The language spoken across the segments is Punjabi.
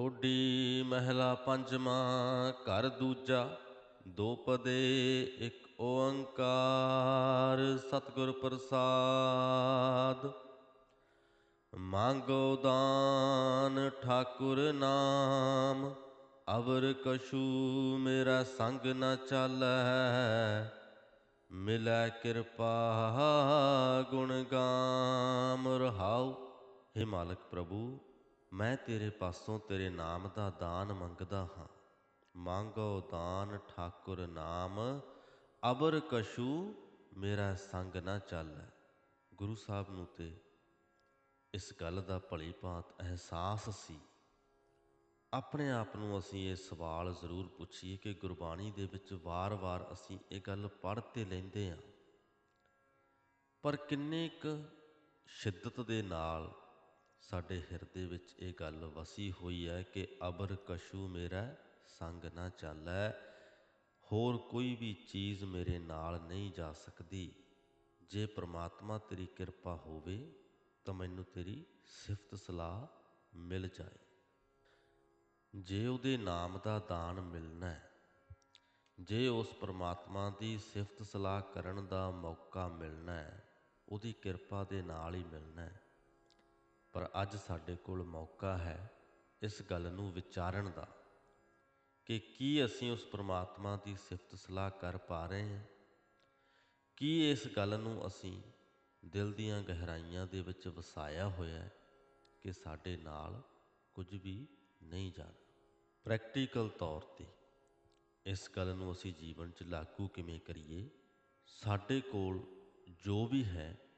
ਟੋਡੀ ਮਹਿਲਾ ਪੰਜਵਾਂ, ਘਰ ਦੂਜਾ, ਦੋ ਪਦੇ, ਇੱਕ ਓੰਕਾਰ, ਸਤਿਗੁਰ ਪ੍ਰਸਾਦ। ਮੰਗੋ ਦਾਨ ਠਾਕੁਰ ਨਾਮ, ਅਵਰ ਕਛੂ ਮੇਰਾ ਸੰਗ ਨਾ ਚਾਲੈ। ਮਿਲੈ ਕਿਰਪਾ ਗੁਣ ਗਾਮ, ਰਹਾਉ ਹੇ ਮਾਲਕ ਪ੍ਰਭੂ। ਮੈਂ ਤੇਰੇ ਪਾਸੋਂ ਤੇਰੇ ਨਾਮ ਦਾ ਦਾਨ ਮੰਗਦਾ ਹਾਂ। ਮੰਗੋ ਦਾਨ ਠਾਕੁਰ ਨਾਮ, ਅਬਰ ਕਸ਼ੂ ਮੇਰਾ ਸੰਗ ਨਾ ਚੱਲ। ਗੁਰੂ ਸਾਹਿਬ ਨੂੰ ਤੇ ਇਸ ਗੱਲ ਦਾ ਭਲੀ ਭਾਂਤ ਅਹਿਸਾਸ ਸੀ। ਆਪਣੇ ਆਪ ਨੂੰ ਅਸੀਂ ਇਹ ਸਵਾਲ ਜ਼ਰੂਰ ਪੁੱਛੀਏ ਕਿ ਗੁਰਬਾਣੀ ਦੇ ਵਿੱਚ ਵਾਰ-ਵਾਰ ਅਸੀਂ ਇਹ ਗੱਲ ਪੜ੍ਹ ਤੇ ਲੈਂਦੇ ਹਾਂ। ਪਰ ਕਿੰਨੇ ਕੁ ਸ਼ਿੱਦਤ ਦੇ ਨਾਲ ਸਾਡੇ ਹਿਰਦੇ ਵਿੱਚ ਇਹ ਗੱਲ ਵਸੀ ਹੋਈ ਹੈ ਕਿ ਅਬਰ ਕਸ਼ੂ ਮੇਰਾ ਸੰਗ ਨਾ ਚਾਲੈ, ਹੋਰ ਕੋਈ ਵੀ ਚੀਜ਼ ਮੇਰੇ ਨਾਲ ਨਹੀਂ ਜਾ ਸਕਦੀ। ਜੇ ਪ੍ਰਮਾਤਮਾ ਤੇਰੀ ਕਿਰਪਾ ਹੋਵੇ, ਤਾਂ ਮੈਨੂੰ ਤੇਰੀ ਸਿਫਤ ਸਲਾਹ ਮਿਲ ਜਾਏ। ਜੇ ਉਹਦੇ ਨਾਮ ਦਾ ਦਾਨ ਮਿਲਣਾ ਹੈ ਜੇ ਉਸ ਪ੍ਰਮਾਤਮਾ ਦੀ ਸਿਫਤ ਸਲਾਹ ਕਰਨ ਦਾ ਮੌਕਾ ਮਿਲਣਾ ਹੈ ਉਹਦੀ ਕਿਰਪਾ ਦੇ ਨਾਲ ਹੀ ਮਿਲਣਾ। ਹੈ ਪਰ ਅੱਜ ਸਾਡੇ ਕੋਲ ਮੌਕਾ ਹੈ ਇਸ ਗੱਲ ਨੂੰ ਵਿਚਾਰਨ ਦਾ ਕਿ ਕੀ ਅਸੀਂ ਉਸ ਪ੍ਰਮਾਤਮਾ ਦੀ ਸਿਫਤ ਸਲਾਹ ਕਰ ਪਾ ਰਹੇ ਹਾਂ? ਕੀ ਇਸ ਗੱਲ ਨੂੰ ਅਸੀਂ ਦਿਲ ਦੀਆਂ ਗਹਿਰਾਈਆਂ ਦੇ ਵਿੱਚ ਵਸਾਇਆ ਹੋਇਆ ਹੈ ਕਿ ਸਾਡੇ ਨਾਲ ਕੁਝ ਵੀ ਨਹੀਂ ਜਾਣਾ? ਪ੍ਰੈਕਟੀਕਲ ਤੌਰ ਤੇ ਇਸ ਗੱਲ ਨੂੰ ਅਸੀਂ ਜੀਵਨ 'ਚ ਲਾਗੂ ਕਿਵੇਂ ਕਰੀਏ? ਸਾਡੇ ਕੋਲ ਜੋ ਵੀ ਹੈ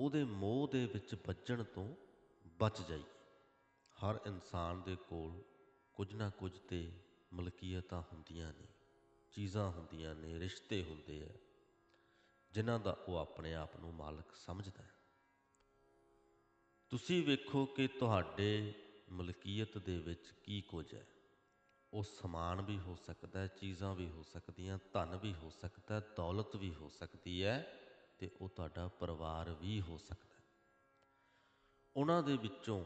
ਉਹਦੇ ਮੋਹ ਦੇ ਵਿੱਚ ਵੱਜਣ ਤੋਂ ਬਚ ਜਾਈਏ। ਹਰ ਇਨਸਾਨ ਦੇ ਕੋਲ ਕੁਝ ਨਾ ਕੁਝ ਤੇ ਮਲਕੀਅਤਾਂ ਹੁੰਦੀਆਂ ਨੇ, ਚੀਜ਼ਾਂ ਹੁੰਦੀਆਂ ਨੇ, ਰਿਸ਼ਤੇ ਹੁੰਦੇ ਆ, ਜਿਨ੍ਹਾਂ ਦਾ ਉਹ ਆਪਣੇ ਆਪ ਨੂੰ ਮਾਲਕ ਸਮਝਦਾ ਹੈ। ਤੁਸੀਂ ਵੇਖੋ ਕਿ ਤੁਹਾਡੇ ਮਲਕੀਅਤ ਦੇ ਵਿੱਚ ਕੀ ਕੁਝ ਹੈ। ਉਹ ਸਮਾਨ ਵੀ ਹੋ ਸਕਦਾ ਹੈ, ਚੀਜ਼ਾਂ ਵੀ ਹੋ ਸਕਦੀਆਂ, ਧਨ ਵੀ ਹੋ ਸਕਦਾ ਦੌਲਤ ਵੀ ਹੋ ਸਕਦੀ ਹੈ। ਤੇ ਉਹ ਤੁਹਾਡਾ ਪਰਿਵਾਰ ਵੀ ਹੋ ਸਕਦਾ ਉਹਨਾਂ ਦੇ ਵਿੱਚੋਂ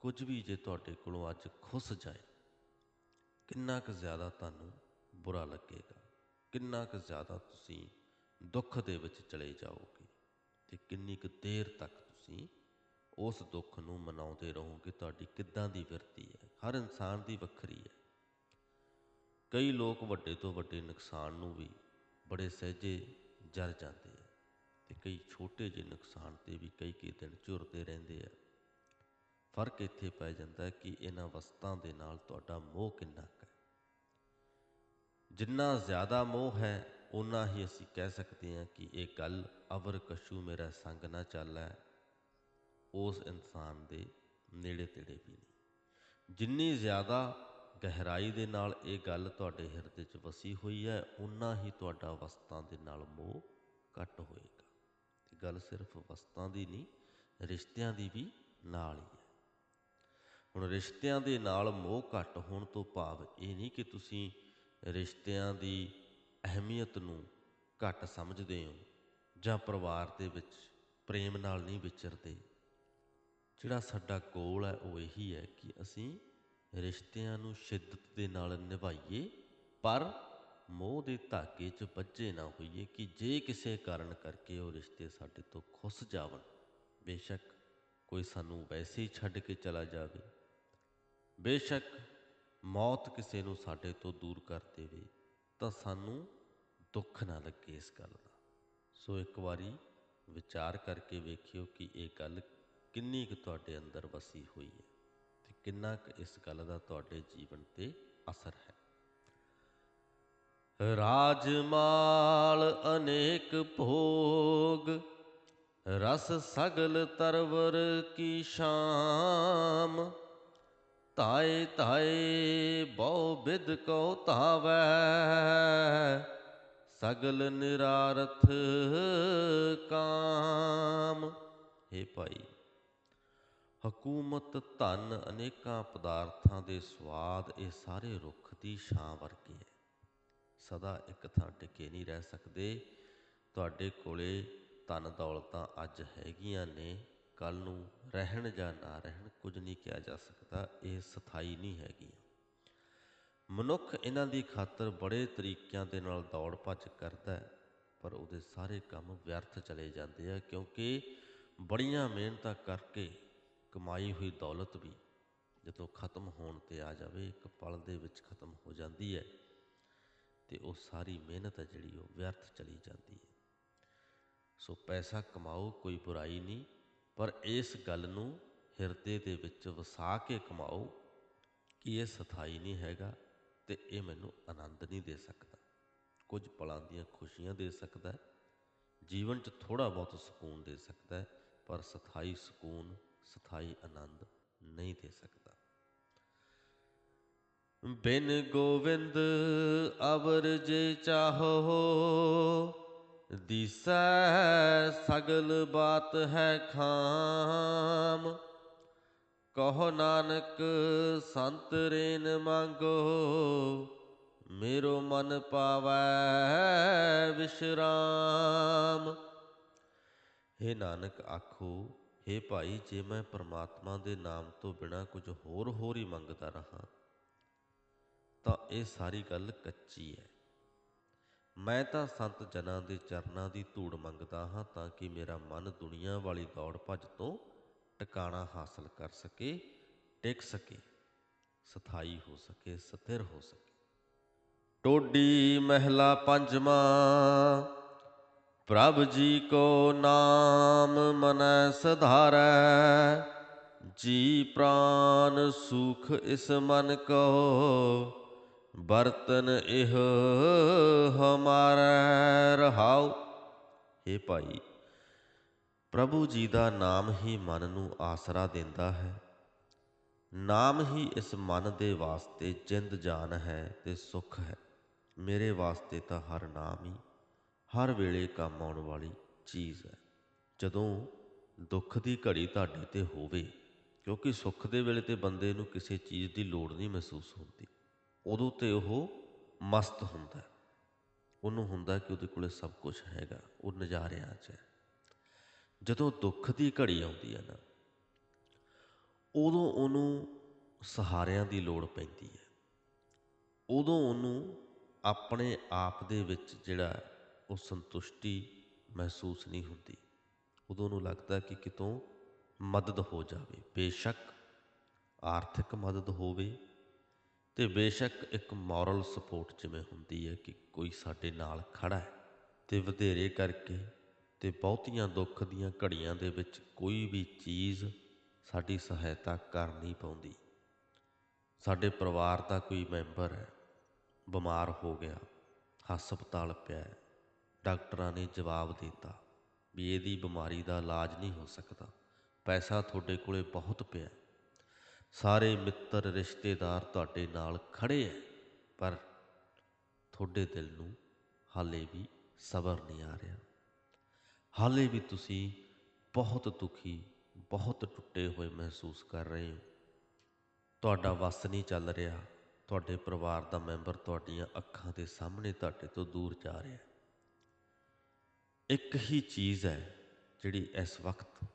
ਕੁਝ ਵੀ ਜੇ ਤੁਹਾਡੇ ਕੋਲੋਂ ਅੱਜ ਖੁੱਸ ਜਾਏ, ਕਿੰਨਾ ਕੁ ਜ਼ਿਆਦਾ ਤੁਹਾਨੂੰ ਬੁਰਾ ਲੱਗੇਗਾ, ਕਿੰਨਾ ਕੁ ਜ਼ਿਆਦਾ ਤੁਸੀਂ ਦੁੱਖ ਦੇ ਵਿੱਚ ਚਲੇ ਜਾਓਗੇ ਤੇ ਕਿੰਨੀ ਕੁ ਦੇਰ ਤੱਕ ਤੁਸੀਂ ਉਸ ਦੁੱਖ ਨੂੰ ਮਨਾਉਂਦੇ ਰਹੋਗੇ, ਤੁਹਾਡੀ ਕਿੱਦਾਂ ਦੀ ਵਰਤੀ ਹੈ, ਹਰ ਇਨਸਾਨ ਦੀ ਵੱਖਰੀ ਹੈ। ਕਈ ਲੋਕ ਵੱਡੇ ਤੋਂ ਵੱਡੇ ਨੁਕਸਾਨ ਨੂੰ ਵੀ ਬੜੇ ਸਹਿਜੇ ਜਰ ਜਾਂਦੇ ਆ ਤੇ ਕਈ ਛੋਟੇ ਜਿਹੇ ਨੁਕਸਾਨ ਤੇ ਵੀ ਕਈ ਕਈ ਦਿਨ ਝੁਰਦੇ ਰਹਿੰਦੇ ਆ। ਫ਼ਰਕ ਇੱਥੇ ਪੈ ਜਾਂਦਾ ਕਿ ਇਹਨਾਂ ਵਸਤਾਂ ਦੇ ਨਾਲ ਤੁਹਾਡਾ ਮੋਹ ਕਿੰਨਾ ਕੁ ਹੈ। ਜਿੰਨਾ ਜ਼ਿਆਦਾ ਮੋਹ ਹੈ ਉਨਾ ਹੀ ਅਸੀਂ ਕਹਿ ਸਕਦੇ ਹਾਂ ਕਿ ਇਹ ਗੱਲ ਅਵਰ ਕਸ਼ੂ ਮੇਰਾ ਸੰਗ ਨਾ ਚੱਲੈ, ਉਸ ਇਨਸਾਨ ਦੇ ਨੇੜੇ ਤੇੜੇ ਵੀ ਨਹੀਂ। ਜਿੰਨੀ ਜ਼ਿਆਦਾ ਗਹਿਰਾਈ ਦੇ ਨਾਲ ਇਹ ਗੱਲ ਤੁਹਾਡੇ ਹਿਰਦੇ 'ਚ ਵਸੀ ਹੋਈ ਹੈ ਉਨਾ ਹੀ ਤੁਹਾਡਾ ਵਸਤਾਂ ਦੇ ਨਾਲ ਮੋਹ ਘੱਟ ਹੋਏਗਾ। ਤੇ ਗੱਲ ਸਿਰਫ ਵਸਤਾਂ ਦੀ ਨਹੀਂ, ਰਿਸ਼ਤਿਆਂ ਦੀ ਵੀ ਨਾਲ ਹੀ ਹੈ। ਹੁਣ ਰਿਸ਼ਤਿਆਂ ਦੇ ਨਾਲ ਮੋਹ ਘੱਟ ਹੋਣ ਤੋਂ ਭਾਵ ਇਹ ਨਹੀਂ ਕਿ ਤੁਸੀਂ ਰਿਸ਼ਤਿਆਂ ਦੀ ਅਹਿਮੀਅਤ ਨੂੰ ਘੱਟ ਸਮਝਦੇ ਹੋ ਜਾਂ ਪਰਿਵਾਰ ਦੇ ਵਿੱਚ ਪ੍ਰੇਮ ਨਾਲ ਨਹੀਂ ਵਿਚਰਦੇ। ਜਿਹੜਾ ਸਾਡਾ ਗੋਲ ਹੈ, ਉਹ ਇਹੀ ਹੈ ਕਿ ਅਸੀਂ ਰਿਸ਼ਤਿਆਂ ਨੂੰ ਸ਼ਿੱਦਤ ਦੇ ਨਾਲ ਨਿਭਾਈਏ, ਪਰ ਮੋਹ ਦੇ ਧਾਗੇ 'ਚ ਬੱਝੇ ਨਾ ਹੋਈਏ ਕਿ ਜੇ ਕਿਸੇ ਕਾਰਨ ਕਰਕੇ ਉਹ ਰਿਸ਼ਤੇ ਸਾਡੇ ਤੋਂ ਖੁੱਸ ਜਾਵਣ। ਬੇਸ਼ੱਕ ਕੋਈ ਸਾਨੂੰ ਵੈਸੇ ਹੀ ਛੱਡ ਕੇ ਚਲਾ ਜਾਵੇ। ਬੇਸ਼ੱਕ ਮੌਤ ਕਿਸੇ ਨੂੰ ਸਾਡੇ ਤੋਂ ਦੂਰ ਕਰ ਦੇਵੇ, ਤਾਂ ਸਾਨੂੰ ਦੁੱਖ ਨਾ ਲੱਗੇ ਇਸ ਗੱਲ ਦਾ। ਸੋ ਇੱਕ ਵਾਰੀ ਵਿਚਾਰ ਕਰਕੇ ਵੇਖਿਓ ਕਿ ਇਹ ਗੱਲ ਕਿੰਨੀ ਕੁ ਤੁਹਾਡੇ ਅੰਦਰ ਵਸੀ ਹੋਈ ਹੈ। ਕਿੰਨਾ ਕੁ ਇਸ ਗੱਲ ਦਾ ਤੁਹਾਡੇ ਜੀਵਨ ਤੇ ਅਸਰ ਹੈ? ਰਾਜਮਾਲ ਅਨੇਕ ਭੋਗ, ਰਸ ਸਗਲ ਤਰਵਰ ਕੀ ਸ਼ਾਮ। ਤਾਏ ਤਾਏ ਬਹੁ ਬਿਦ ਕੋ ਧਾਵੈ, ਸਗਲ ਨਿਰਾਰਥ ਕਾਮ। हे ਭਾਈ ਹਕੂਮਤ, ਧਨ ਅਨੇਕਾਂ ਪਦਾਰਥਾਂ ਦੇ ਸਵਾਦ ਇਹ ਸਾਰੇ ਰੁੱਖ ਦੀ ਛਾਂ ਵਰਗੇ ਹੈ। ਸਦਾ ਇੱਕ ਥਾਂ ਟਿਕੇ ਨਹੀਂ ਰਹਿ ਸਕਦੇ। ਤੁਹਾਡੇ ਕੋਲੇ ਧਨ ਦੌਲਤਾਂ ਅੱਜ ਹੈਗੀਆਂ ਨੇ। ਕੱਲ ਨੂੰ ਰਹਿਣ ਜਾਂ ਨਾ ਰਹਿਣ ਕੁਝ ਨਹੀਂ ਕਿਹਾ ਜਾ ਸਕਦਾ। ਇਹ ਸਥਾਈ ਨਹੀਂ ਹੈਗੀਆਂ। ਮਨੁੱਖ ਇਹਨਾਂ ਦੀ ਖਾਤਰ ਬੜੇ ਤਰੀਕਿਆਂ ਦੇ ਨਾਲ ਦੌੜ ਭੱਜ ਕਰਦਾ ਹੈ, ਪਰ ਉਹਦੇ ਸਾਰੇ ਕੰਮ ਵਿਅਰਥ ਚਲੇ ਜਾਂਦੇ ਆ ਕਿਉਂਕਿ ਬੜੀਆਂ ਮਿਹਨਤਾਂ ਕਰਕੇ ਕਮਾਈ ਹੋਈ ਦੌਲਤ ਵੀ ਜਦੋਂ ਖਤਮ ਹੋਣ ਤੇ ਆ ਜਾਵੇ, ਇੱਕ ਪਲ ਦੇ ਵਿੱਚ ਖਤਮ ਹੋ ਜਾਂਦੀ ਹੈ ਤੇ ਉਹ ਸਾਰੀ ਮਿਹਨਤ ਹੈ ਜਿਹੜੀ ਉਹ ਵਿਅਰਥ ਚਲੀ ਜਾਂਦੀ ਹੈ। ਸੋ ਪੈਸਾ ਕਮਾਓ, ਕੋਈ ਬੁਰਾਈ ਨਹੀਂ, ਪਰ ਇਸ ਗੱਲ ਨੂੰ ਹਿਰਦੇ ਦੇ ਵਿੱਚ ਵਸਾ ਕੇ ਕਮਾਓ ਕਿ ਇਹ ਸਥਾਈ ਨਹੀਂ ਹੈਗਾ ਤੇ ਇਹ ਮੈਨੂੰ ਆਨੰਦ ਨਹੀਂ ਦੇ ਸਕਦਾ। ਕੁਝ ਪਲਾਂ ਦੀਆਂ ਖੁਸ਼ੀਆਂ ਦੇ ਸਕਦਾ ਜੀਵਨ 'ਚ ਥੋੜਾ ਬਹੁਤ ਸਕੂਨ ਦੇ ਸਕਦਾ ਪਰ ਸਥਾਈ ਸਕੂਨ ਸਥਾਈ ਆਨੰਦ ਨਹੀਂ ਦੇ ਸਕਦਾ। ਬਿਨ ਗੋਵਿੰਦ ਅਵਰ ਜੇ ਚਾਹੋ, ਦਿਸੈ ਸਗਲ ਬਾਤ ਹੈ ਖਾਮ। ਕਹੋ ਨਾਨਕ, ਸੰਤ ਰੇਨ ਮੰਗੋ, ਮੇਰੋ ਮਨ ਪਾਵੈ ਵਿਸ਼ਰਾਮ। हे ਨਾਨਕ, ਆਖੋ हे ਭਾਈ, ਜੇ ਮੈਂ ਪ੍ਰਮਾਤਮਾ ਦੇ ਨਾਮ ਤੋਂ ਬਿਨਾ ਕੁਝ ਹੋਰ ਹੋਰ ਹੀ ਮੰਗਦਾ ਰਹਾ, ਤਾਂ ਇਹ ਸਾਰੀ ਗੱਲ ਕੱਚੀ ਹੈ। ਮੈਂ ਤਾਂ ਸੰਤ ਜਨਾਂ ਦੇ ਚਰਨਾਂ ਦੀ ਧੂੜ ਮੰਗਦਾ ਹਾਂ ਤਾਂ ਕਿ ਮੇਰਾ ਮਨ ਦੁਨੀਆ ਵਾਲੀ ਦੌੜ ਭੱਜ ਤੋਂ ਟਿਕਾਣਾ ਹਾਸਲ ਕਰ ਸਕੇ, ਟਿਕ ਸਕੇ, ਸਥਾਈ ਹੋ ਸਕੇ, ਸਥਿਰ ਹੋ ਸਕੇ। ਟੋਡੀ ਮਹਿਲਾ ਪੰਜਵਾਂ ਪ੍ਰਭ ਜੀ ਕੋ ਨਾਮ ਮਨੈ ਸਧਾਰੈ, ਜੀ ਪ੍ਰਾਨ ਸੁਖ ਇਸ ਮਨ ਕੋ, ਬਰਤਨ ਇਹ ਹਮਾਰਾ ਰਹਾਉ। हे ਭਾਈ, ਪ੍ਰਭੂ ਜੀ ਦਾ ਨਾਮ ਹੀ ਮਨ ਨੂੰ ਆਸਰਾ ਦਿੰਦਾ ਹੈ। ਨਾਮ ਹੀ ਇਸ ਮਨ ਦੇ ਵਾਸਤੇ ਜਿੰਦ ਜਾਨ ਹੈ ਤੇ ਸੁਖ ਹੈ। ਮੇਰੇ ਵਾਸਤੇ ਤਾਂ ਹਰ ਨਾਮ ਹੀ। ਹਰ ਵੇਲੇ ਕੰਮ ਆਉਣ ਵਾਲੀ ਚੀਜ਼ ਹੈ। ਜਦੋਂ ਦੁੱਖ ਦੀ ਘੜੀ ਤੁਹਾਡੇ ਤੇ ਹੋਵੇ, ਕਿਉਂਕਿ ਸੁੱਖ ਦੇ ਵੇਲੇ ਤੇ ਬੰਦੇ ਨੂੰ ਕਿਸੇ ਚੀਜ਼ ਦੀ ਲੋੜ ਨਹੀਂ ਮਹਿਸੂਸ ਹੁੰਦੀ, ਉਦੋਂ ਤੇ ਉਹ ਮਸਤ ਹੁੰਦਾ ਉਹਨੂੰ ਹੁੰਦਾ ਕਿ ਉਹਦੇ ਕੋਲੇ ਸਭ ਕੁਝ ਹੈਗਾ, ਉਹ ਨਜ਼ਾਰਿਆਂ 'ਚ ਹੈ। ਜਦੋਂ ਦੁੱਖ ਦੀ ਘੜੀ ਆਉਂਦੀ ਹੈ ਨਾ, ਉਦੋਂ ਉਹਨੂੰ ਸਹਾਰਿਆਂ ਦੀ ਲੋੜ ਪੈਂਦੀ ਹੈ। ਉਦੋਂ ਉਹਨੂੰ ਆਪਣੇ ਆਪ ਦੇ ਵਿੱਚ ਜਿਹੜਾ ਉਹ ਸੰਤੁਸ਼ਟੀ ਮਹਿਸੂਸ ਨਹੀਂ ਹੁੰਦੀ। ਉਦੋਂ ਨੂੰ ਲੱਗਦਾ ਕਿ ਕਿਤੋਂ ਮਦਦ ਹੋ ਜਾਵੇ। ਬੇਸ਼ੱਕ ਆਰਥਿਕ ਮਦਦ ਹੋਵੇ ਤੇ ਬੇਸ਼ੱਕ ਇੱਕ ਮੋਰਲ ਸਪੋਰਟ ਜਿਵੇਂ ਹੁੰਦੀ ਹੈ ਕਿ ਕੋਈ ਸਾਡੇ ਨਾਲ ਖੜਾ ਹੈ ਤੇ ਵਧੇਰੇ ਕਰਕੇ ਤੇ ਬਹੁਤੀਆਂ ਦੁੱਖ ਦੀਆਂ ਘੜੀਆਂ ਦੇ ਵਿੱਚ ਕੋਈ ਵੀ ਚੀਜ਼ ਸਾਡੀ ਸਹਾਇਤਾ ਕਰ ਨਹੀਂ ਪਾਉਂਦੀ। ਸਾਡੇ ਪਰਿਵਾਰ ਦਾ ਕੋਈ ਮੈਂਬਰ ਹੈ, ਬਿਮਾਰ ਹੋ ਗਿਆ, ਹਸਪਤਾਲ ਪਿਆ ਡਾਕਟਰਾਂ ਨੇ ਜਵਾਬ ਦਿੱਤਾ ਵੀ ਇਹਦੀ ਬਿਮਾਰੀ ਦਾ ਇਲਾਜ ਨਹੀਂ ਹੋ ਸਕਦਾ। ਪੈਸਾ ਤੁਹਾਡੇ ਕੋਲੇ ਬਹੁਤ ਪਿਆ। ਸਾਰੇ ਮਿੱਤਰ ਰਿਸ਼ਤੇਦਾਰ ਤੁਹਾਡੇ ਨਾਲ ਖੜੇ ਹੈ ਪਰ ਤੁਹਾਡੇ ਦਿਲ ਨੂੰ ਹਾਲੇ ਵੀ ਸਬਰ ਨਹੀਂ ਆ ਰਿਹਾ। ਹਾਲੇ ਵੀ ਤੁਸੀਂ ਬਹੁਤ ਦੁਖੀ, ਬਹੁਤ ਟੁੱਟੇ ਹੋਏ ਮਹਿਸੂਸ ਕਰ ਰਹੇ ਹੋ। ਤੁਹਾਡਾ ਵੱਸ ਨਹੀਂ ਚੱਲ ਰਿਹਾ। ਤੁਹਾਡੇ ਪਰਿਵਾਰ ਦਾ ਮੈਂਬਰ ਤੁਹਾਡੀਆਂ ਅੱਖਾਂ ਦੇ ਸਾਹਮਣੇ ਤੁਹਾਡੇ ਤੋਂ ਦੂਰ ਜਾ ਰਿਹਾ। ਇੱਕ ਹੀ ਚੀਜ਼ ਹੈ ਜਿਹੜੀ ਇਸ ਵਕਤ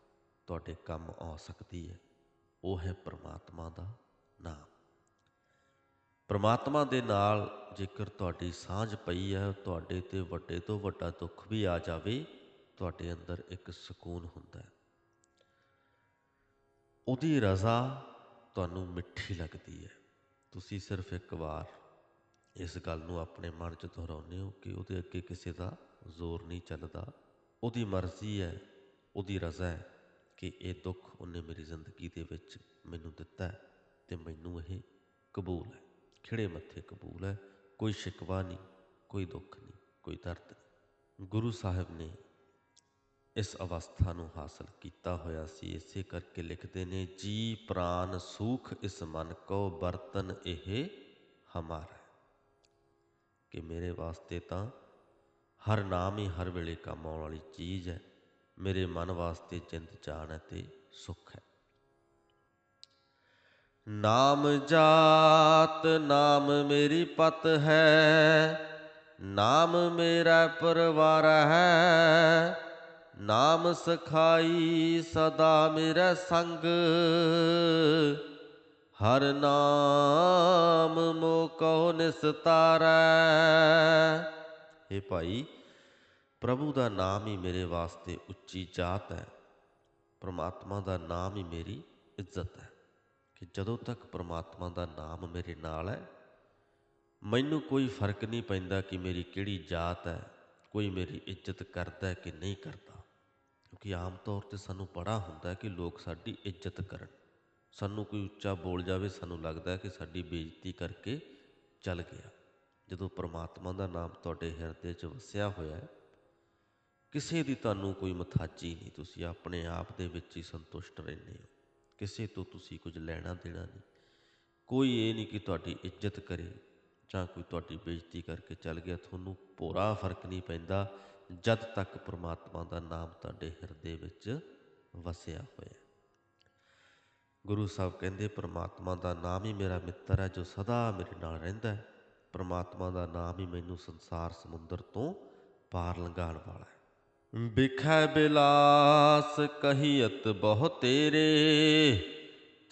ਤੁਹਾਡੇ ਕੰਮ ਆ ਸਕਦੀ ਹੈ, ਉਹ ਹੈ ਪ੍ਰਮਾਤਮਾ ਦਾ ਨਾਮ। ਪ੍ਰਮਾਤਮਾ ਦੇ ਨਾਲ ਜੇਕਰ ਤੁਹਾਡੀ ਸਾਂਝ ਪਈ ਹੈ, ਤੁਹਾਡੇ ਤੇ ਵੱਡੇ ਤੋਂ ਵੱਡਾ ਦੁੱਖ ਵੀ ਆ ਜਾਵੇ, ਤੁਹਾਡੇ ਅੰਦਰ ਇੱਕ ਸਕੂਨ ਹੁੰਦਾ ਹੈ। ਉਹਦੀ ਰਜ਼ਾ ਤੁਹਾਨੂੰ ਮਿੱਠੀ ਲੱਗਦੀ ਹੈ। ਤੁਸੀਂ ਸਿਰਫ ਇੱਕ ਵਾਰ ਇਸ ਗੱਲ ਨੂੰ ਆਪਣੇ ਮਨ 'ਚ ਦੁਹਰਾਉਂਦੇ ਹੋ ਕਿ ਉਹਦੇ ਅੱਗੇ ਕਿਸੇ ਦਾ ਜ਼ੋਰ ਨਹੀਂ ਚੱਲਦਾ। ਉਹਦੀ ਮਰਜ਼ੀ ਹੈ, ਉਹਦੀ ਰਜ਼ਾ ਹੈ ਕਿ ਇਹ ਦੁੱਖ ਉਹਨੇ ਮੇਰੀ ਜ਼ਿੰਦਗੀ ਦੇ ਵਿੱਚ ਮੈਨੂੰ ਦਿੱਤਾ ਹੈ ਤੇ ਮੈਨੂੰ ਇਹ ਕਬੂਲ ਹੈ। ਖਿੜੇ ਮੱਥੇ ਕਬੂਲ ਹੈ, ਕੋਈ ਸ਼ਿਕਵਾ ਨਹੀਂ, ਕੋਈ ਦੁੱਖ ਨਹੀਂ, ਕੋਈ ਦਰਦ ਨਹੀਂ। ਗੁਰੂ ਸਾਹਿਬ ਨੇ ਇਸ ਅਵਸਥਾ ਨੂੰ ਹਾਸਲ ਕੀਤਾ ਹੋਇਆ ਸੀ, ਇਸੇ ਕਰਕੇ ਲਿਖਦੇ ਨੇ, ਜੀ ਪ੍ਰਾਨ ਸੂਖ ਇਸ ਮਨ ਕੋ, ਬਰਤਨ ਇਹ ਹਮਾਰਾ ਕਿ ਮੇਰੇ ਵਾਸਤੇ ਤਾਂ ਹਰ ਨਾਮ ਹੀ ਹਰ ਵੇਲੇ ਕੰਮ ਆਉਣ ਵਾਲੀ ਚੀਜ਼ ਹੈ। ਮੇਰੇ ਮਨ ਵਾਸਤੇ ਚਿੰਤ ਚਾਣ ਹੈ ਤੇ ਸੁਖ ਹੈ। ਨਾਮ ਜਾਤ, ਨਾਮ ਮੇਰੀ ਪਤ ਹੈ। ਨਾਮ ਮੇਰਾ ਪਰਵਾਰ ਹੈ। ਨਾਮ ਸਖਾਈ ਸਦਾ ਮੇਰਾ ਸੰਗ। ਹਰ ਨਾਮ ਮੋ ਕਉ ਨਿਸਤਾਰੈ। ਇਹ ਭਾਈ ਪ੍ਰਭੂ ਦਾ ਨਾਮ ਹੀ ਮੇਰੇ ਵਾਸਤੇ ਉੱਚੀ ਜਾਤ ਹੈ। ਪ੍ਰਮਾਤਮਾ ਦਾ ਨਾਮ ਹੀ ਮੇਰੀ ਇੱਜ਼ਤ ਹੈ ਕਿ ਜਦੋਂ ਤੱਕ ਪ੍ਰਮਾਤਮਾ ਦਾ ਨਾਮ ਮੇਰੇ ਨਾਲ ਹੈ, ਮੈਨੂੰ ਕੋਈ ਫ਼ਰਕ ਨਹੀਂ ਪੈਂਦਾ ਕਿ ਮੇਰੀ ਕਿਹੜੀ ਜਾਤ ਹੈ, ਕੋਈ ਮੇਰੀ ਇੱਜ਼ਤ ਕਰਦਾ ਹੈ ਕਿ ਨਹੀਂ ਕਰਦਾ। ਕਿਉਂਕਿ ਆਮ ਤੌਰ ਤੇ ਸਾਨੂੰ ਬੜਾ ਹੁੰਦਾ ਕਿ ਲੋਕ ਸਾਡੀ ਇੱਜ਼ਤ ਕਰਨ। ਸਾਨੂੰ ਕੋਈ ਉੱਚਾ ਬੋਲ ਜਾਵੇ, ਸਾਨੂੰ ਲੱਗਦਾ ਹੈ ਕਿ ਸਾਡੀ ਬੇਇੱਜ਼ਤੀ ਕਰਕੇ ਚੱਲ ਗਿਆ। ਜਦੋਂ ਪ੍ਰਮਾਤਮਾ ਦਾ ਨਾਮ ਤੁਹਾਡੇ ਹਿਰਦੇ 'ਚ ਵਸਿਆ ਹੋਇਆ ਹੈ ਕਿਸੇ ਦੀ ਤੁਹਾਨੂੰ ਕੋਈ ਮਥਾਜੀ ਨਹੀਂ, ਤੁਸੀਂ ਆਪਣੇ ਆਪ ਦੇ ਵਿੱਚ ਹੀ ਸੰਤੁਸ਼ਟ ਰਹਿੰਦੇ ਹੋ। ਕਿਸੇ ਤੋਂ ਤੁਸੀਂ ਕੁਝ ਲੈਣਾ ਦੇਣਾ ਨਹੀਂ। ਕੋਈ ਇਹ ਨਹੀਂ ਕਿ ਤੁਹਾਡੀ ਇੱਜ਼ਤ ਕਰੇ ਜਾਂ ਕੋਈ ਤੁਹਾਡੀ ਬੇਇੱਜ਼ਤੀ ਕਰਕੇ ਚੱਲ ਗਿਆ। ਤੁਹਾਨੂੰ ਪੂਰਾ ਫ਼ਰਕ ਨਹੀਂ ਪੈਂਦਾ ਜਦ ਤੱਕ ਪ੍ਰਮਾਤਮਾ ਦਾ ਨਾਮ ਤੁਹਾਡੇ ਹਿਰਦੇ ਵਿੱਚ ਵਸਿਆ ਹੋਇਆ। ਗੁਰੂ ਸਾਹਿਬ ਕਹਿੰਦੇ, ਪ੍ਰਮਾਤਮਾ ਦਾ ਨਾਮ ਹੀ ਮੇਰਾ ਮਿੱਤਰ ਹੈ ਜੋ ਸਦਾ ਮੇਰੇ ਨਾਲ ਰਹਿੰਦਾ ਹੈ। ਪ੍ਰਮਾਤਮਾ ਦਾ ਨਾਮ ਹੀ ਮੈਨੂੰ ਸੰਸਾਰ ਸਮੁੰਦਰ ਤੋਂ ਪਾਰ ਲੰਘਾਉਣ ਵਾਲਾ ਹੈ। ਬਿਖੈ ਬਿਲਾਸ ਕਹੀਅਤ ਬਹੁ ਤੇਰੇ,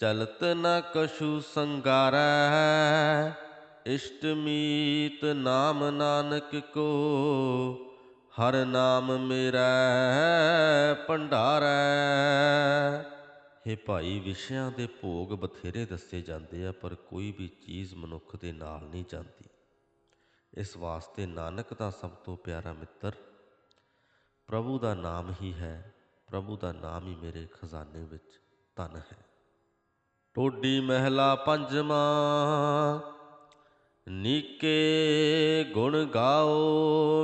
ਚਲਤ ਨ ਕਛੂ ਸੰਗਾਰੈ, ਇਸ਼ਟ ਮੀਤ ਨਾਮ ਨਾਨਕ ਕੋ, ਹਰ ਨਾਮ ਮੇਰਾ ਭੰਡਾਰੈ। ਹੇ ਭਾਈ, ਵਿਸ਼ਿਆਂ ਦੇ ਭੋਗ ਬਥੇਰੇ ਦੱਸੇ ਜਾਂਦੇ ਆ, ਪਰ ਕੋਈ ਵੀ ਚੀਜ਼ ਮਨੁੱਖ ਦੇ ਨਾਲ ਨਹੀਂ ਜਾਂਦੀ। ਇਸ ਵਾਸਤੇ ਨਾਨਕ ਦਾ ਸਭ ਤੋਂ ਪਿਆਰਾ ਮਿੱਤਰ ਪ੍ਰਭੂ ਦਾ ਨਾਮ ਹੀ ਹੈ, ਪ੍ਰਭੂ ਦਾ ਨਾਮ ਹੀ ਮੇਰੇ ਖਜ਼ਾਨੇ ਵਿੱਚ ਧਨ ਹੈ। ਟੋਡੀ ਮਹਿਲਾ ਪੰਜਵਾਂ, ਨੀਕੇ ਗੁਣ ਗਾਓ